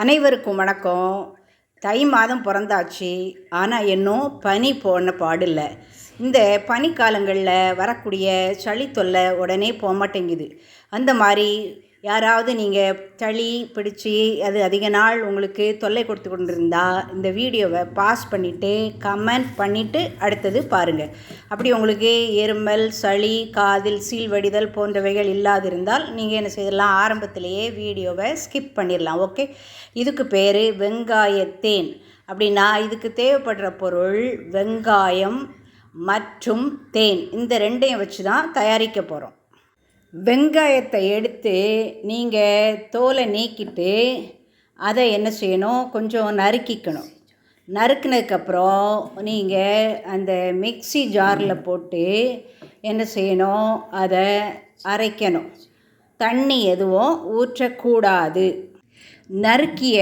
அனைவருக்கும் வணக்கம். தை மாதம் பிறந்தாச்சு. ஆனால் இன்னும் பனி போன பாடில்லை. இந்த பனிக்காலங்களில் வரக்கூடிய சளி தொல்லை உடனே போக மாட்டேங்குது அந்த மாதிரி யாராவது நீங்கள் சளி பிடிச்சி அது அதிக நாள் உங்களுக்கு தொல்லை கொடுத்து கொண்டிருந்தா இந்த வீடியோவை பாஸ் பண்ணிவிட்டு கமெண்ட் பண்ணிவிட்டு அடுத்தது பாருங்கள் அப்படி உங்களுக்கு எருமல் சளி காதில் சீழ்வடிதல் போன்றவைகள் இல்லாதிருந்தால் நீங்கள் என்ன செய்யலாம்? ஆரம்பத்திலேயே வீடியோவை ஸ்கிப் பண்ணிடலாம் ஓகே? இதுக்கு பேர் வெங்காயத்தேன் அப்படின்னா இதுக்கு தேவைப்படுற பொருள் வெங்காயம் மற்றும் தேன். இந்த ரெண்டையும் வச்சு தான் தயாரிக்க போகிறோம் வெங்காயத்தை எடுத்து நீங்கள் தோலை நீக்கிட்டு அதை என்ன செய்யணும்? கொஞ்சம் நறுக்கிக்கணும். நறுக்குனதுக்கப்புறம் நீங்கள் அந்த மிக்ஸி ஜாரில் போட்டு என்ன செய்யணும்? அதை அரைக்கணும். தண்ணி எதுவும் ஊற்றக்கூடாது. நறுக்கிய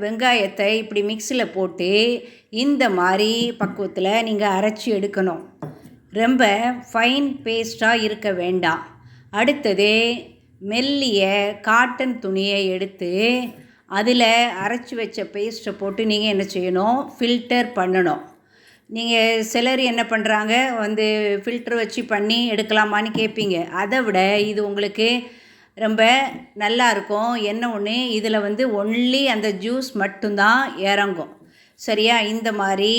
வெங்காயத்தை இப்படி மிக்சியில் போட்டு இந்த மாதிரி பக்குவத்தில் நீங்கள் அரைச்சி எடுக்கணும். ரொம்ப ஃபைன் பேஸ்ட்டாக இருக்க வேண்டாம். அடுத்தது மெல்லிய காட்டன் துணியை எடுத்து அதில் அரைச்சி வச்ச பேஸ்ட்டை போட்டு நீங்கள் என்ன செய்யணும்? ஃபில்டர் பண்ணணும். நீங்கள் சிலர் என்ன பண்ணுறாங்க வந்து ஃபில்டர் வச்சு பண்ணி எடுக்கலாமான்னு கேட்பீங்க அதை விட இது உங்களுக்கு ரொம்ப நல்லா இருக்கும். என்ன ஒன்று இதில் வந்து ஒன்லி அந்த ஜூஸ் மட்டும்தான் இறங்கும். சரியா? இந்த மாதிரி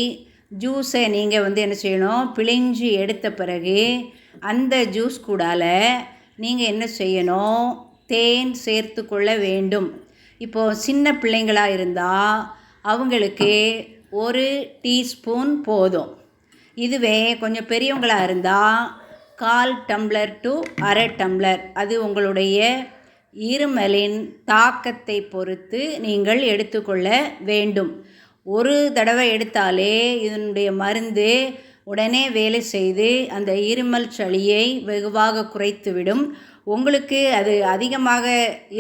ஜூஸை நீங்கள் வந்து என்ன செய்யணும்? பிழிஞ்சு எடுத்த பிறகு அந்த ஜூஸ் கூடால நீங்கள் என்ன செய்யணும்? தேன் சேர்த்து கொள்ள வேண்டும். இப்போது சின்ன பிள்ளைங்களாக இருந்தால் அவங்களுக்கு ஒரு டீஸ்பூன் போதும். இதுவே கொஞ்சம் பெரியவங்களாக இருந்தால் கால் டம்ளர் டு அரை டம்ளர். அது உங்களுடைய இருமலின் தாக்கத்தை பொறுத்து நீங்கள் எடுத்துக்கொள்ள வேண்டும். ஒரு தடவை எடுத்தாலே இதனுடைய மருந்து உடனே வேலை செய்து அந்த இருமல் சளியை வெகுவாக குறைத்துவிடும். உங்களுக்கு அது அதிகமாக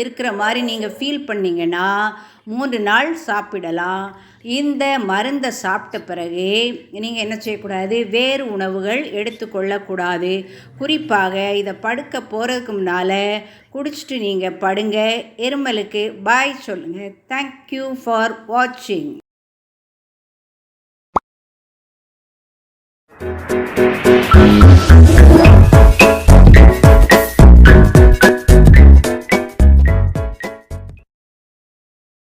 இருக்கிற மாதிரி நீங்கள் ஃபீல் பண்ணிங்கன்னா மூன்று நாள் சாப்பிடலாம். இந்த மருந்தை சாப்பிட்ட பிறகு நீங்கள் என்ன செய்யக்கூடாது? வேறு உணவுகள் எடுத்துக்கொள்ளக்கூடாது குறிப்பாக இதை படுக்க போகிறதுக்கு முன்னால் குடிச்சிட்டு நீங்கள் படுங்க. இருமலுக்கு பாய் சொல்லுங்கள் தேங்க்யூ ஃபார் வாட்சிங் Thank you.